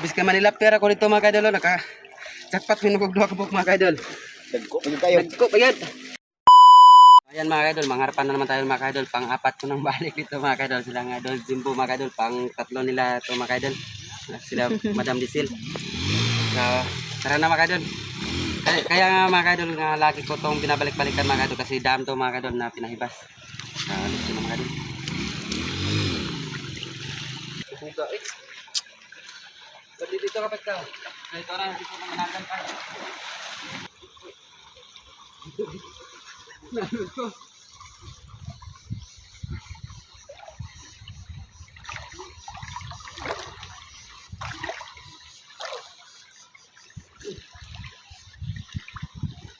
Bis ka Manila pera ko dito mga kaidol. oh. Naka jackpot minugog duha ka po mga kaidol. Dagko pa pa yan. Ayan mga kaidol, mangharapan na naman tayo mga kaidol. Pang-apat ko nang balik dito mga kaidol. Sila nga idol Jimbo mga kaidol. Pang-tatlo nila ito mga kaidol. Sila Madam Disil. So, tara na mga kaidol. Kaya, kaya nga mga kaidol nga lagi ko itong binabalik-balikan mga kaidol kasi dam to mga kaidol na pinahibas. Uh, alis ko na mga kaidol. Huga eh. Pwede dito kapag ka. Ito na, dito na managan tayo.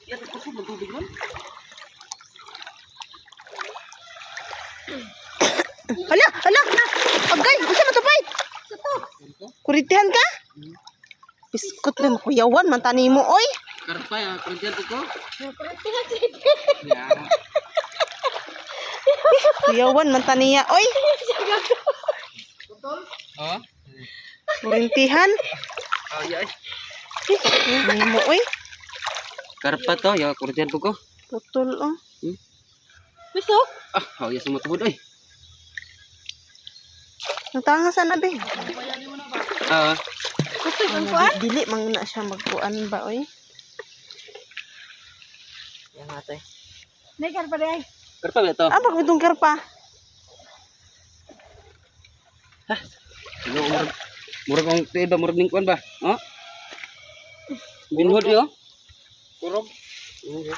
Yan, ito sa tubig nun. Hala, hala. Agay, usa man to bay? Kuritihan ka? Biskut rin kuyawan man tani mo oy. Karpa ya, kerjaan tuh kok. Ya, Kuyawan man taniya oy. oh, Kurintihan. oh ya. Tani mo oy. Karpa to ya, tuh kok. Putol oh. Hmm? Ah, oh ya semua tuh doi. Natanga sana be. Ah, Ano, dili man na siya magkuan ba oy. yang ate. Negar pa day. Karpa ba to? Ah, bakit itong karpa? Ano murag murag ang tiyo murag ning kuan ba? Oh. Binhod yo. Kurog. Okay.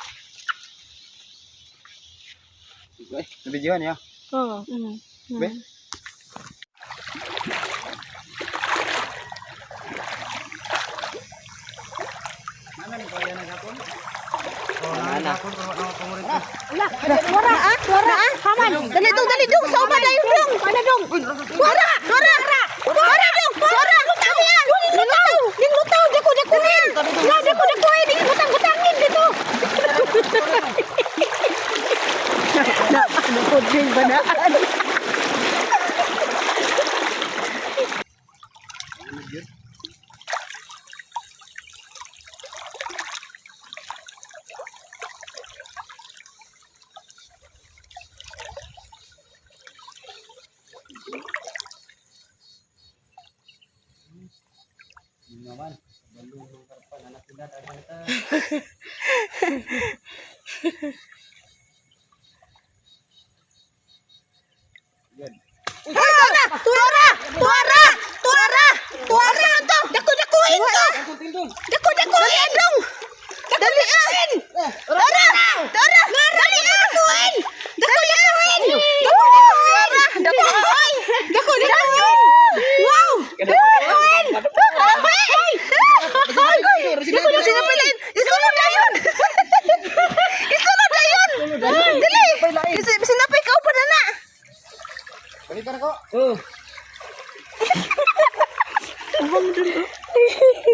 Nabidyohan ya. Oo. Mm. Be? Suara ah, suara ah. Haman. Dali dong, dali dong. Sa upa dayon dong. Mana dong? Suara, 呵呵呵呵呵 Uwang dun oh.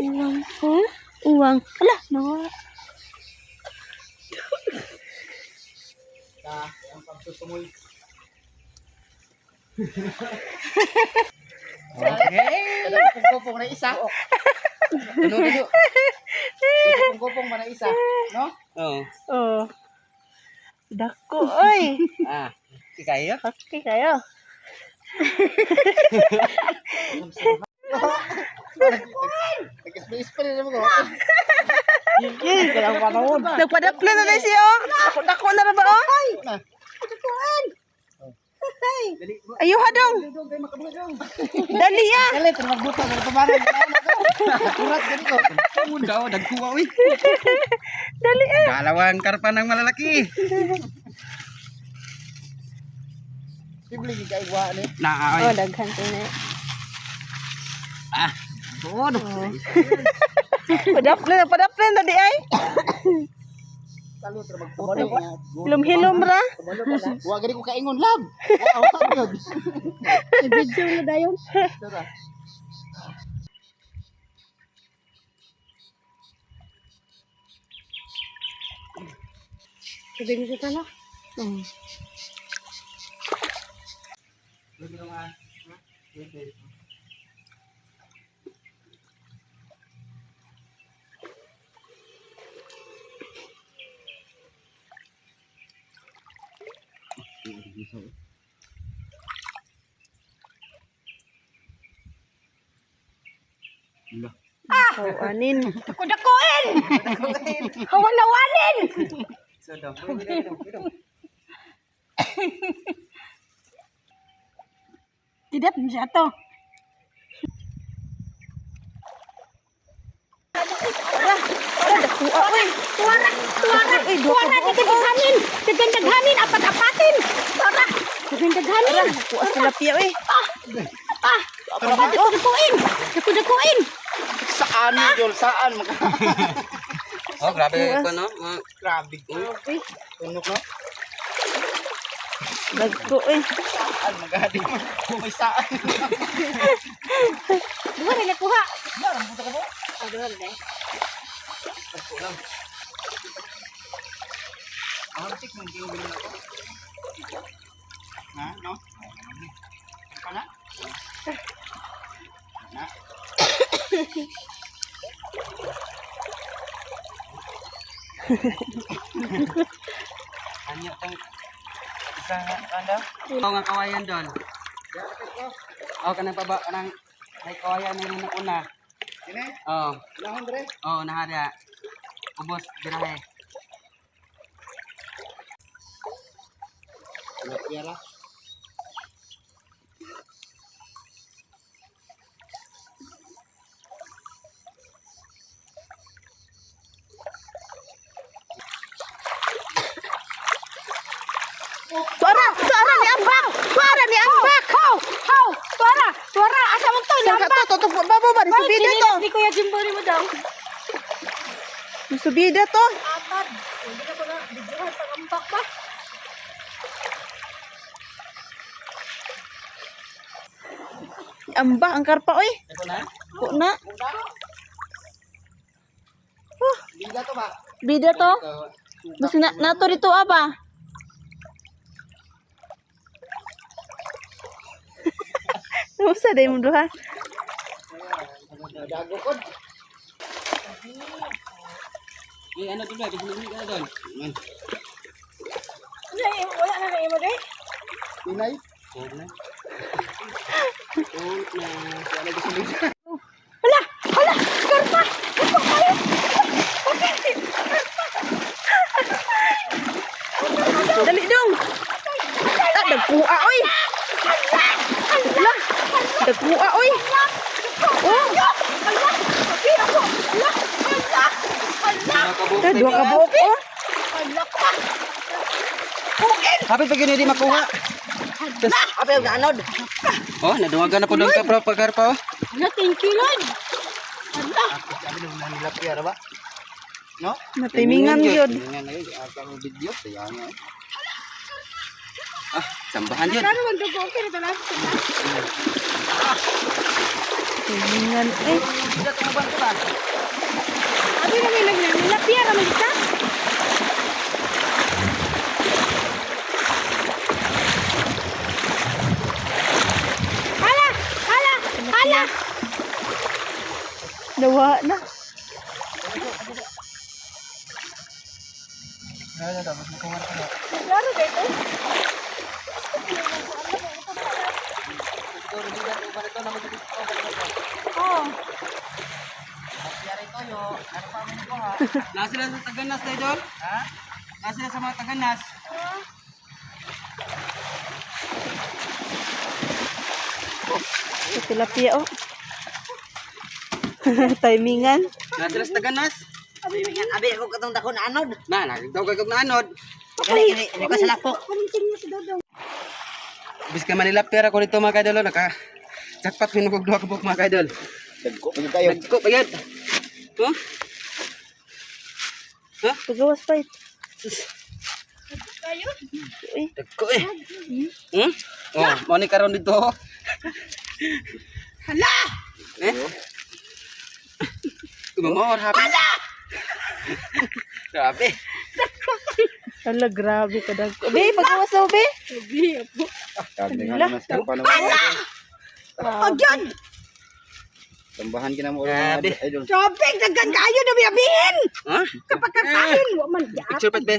Uwang. Huh? Uwang. Ala, nawala. Ta, ang pagsusumoy. Okay. Kada kupong na isa. Ano ano? Kupong man na isa, no? Oh. Oh. Dako, oy. Ah, kaya Okay kayo. Nag-space pa rin naman ko. Nagpadapla na lang siya, oh. Dako, na ra ba, oh? Na. Ayuha dong. Dali, ah. Kali, magbuta na pamarang. Kurat ganito. Unda, oh, dagkuha oi. Dali, ah. Dalawang karpa ng malalaki. Sibli gi kay wa ni. Na, Oh, ay. daghan ko na. Ah. Oh, Padapla na, padapla na, dali, ay. Talo tra magputi niya. Hilom-hilom ra. Kabalo ka na. Wa gani ko kaingon lab. Wow, wow. Video na dayon. Tala. Hmm. Hawanin. Dako-dakuin. Hawan-hawanin. So. Bidong, bidong, bidong. Tidak siya to. Para, para dakuha oy. Tuwara, tuwara, tuwara daghan-daghanin. Daghan-daghanin apat-apatin. Para, daghan-daghanin. Kuha sila piya oy. Ah. Ah, apa dakuin? Daku-dakuin. Saan ni Jol? Saan? Maka... Oh, grabe ko, no? Mga- Grabe. Tunok no? Dagko oy. Saan? Magadi mo. May saan. Duha rin nakuha. Artik mong tingin ako. Ha? No? Ano na? Na? Anyo tang isa nga kanda. Oo nga kawayan doon. Oh, kanang paba kanang may kawayan na yung una. Sini? Oh, Lahon dre? oh, nahada. Ubos birahe. Yara. Suara, Asa mo to babo ba? Video to. Ni Kuya Jimbo ni mo daw. Video to. Hindi na ko na ba? Amba ang karpa oy. Ito na. Ko na. Biga to ba? Video to. Mas na nato dito aba. Musa day mo duha. Dago ko. eh, ano doon ba? Kasi ka na doon. Man. Wala wala na na imo day. Pinay. Oh, na. Oh, na. Wala biga. Hala, hala. Karpa. Karpa kayo. Dali dong. Ah, dagkuha oy. Ala. Dagkuha oy. Oh, Mga kabuok ta na duha ka biya. buok oh. Kapit pag yun hindi makuha. Apa yung anod? Oh, nadungagan na po doon ka, bro, pagkarpa, oh. Hala, thank you Lord. Hala. Sabi nung nanilap yara ba? No? Natimingan gyud. Tingnan na yun. Ata ko video. Kaya nga. Ah, sambahan yun. Ano man dugo okay na talas. Timingan eh. Abi na may nagnanilapia ra man kita. Hala, hala, hala. Dawa na. Ano dapat makuha ka na. Laro dito. Oh. Nasa sila sa Taganas na idol? Ha? Nasa sila sa mga Taganas. Sa tilapia oh. Timingan. Nasa sila sa Taganas. Abi Abi ako katong dako na anod. Na, nagdaw kagog na anod. Kani kani kani ko sa lapok. Parinting mo si Dodong. Bis ka Manila pera ko dito mga kaidol. oh. Naka jackpot minugog duha ka buk mga kaidol. Dagko. Pagod kayo. Nagko pa yan. Huh? Pagawas pa. Kayo? Nagko eh. Hmm? Oh, mo ni karon dito. Hala. Eh? Kumamor happy. Hala! Grabe. Hala grabe ka dagko. Be pagawas daw be. Abi apo. Naman sa paano. Agyan. Tambahan ka na mo. Grabe. Idol. Shopping daggan kayo na biyabihin. Ha? Kapag kakain, wa man Picture pat be.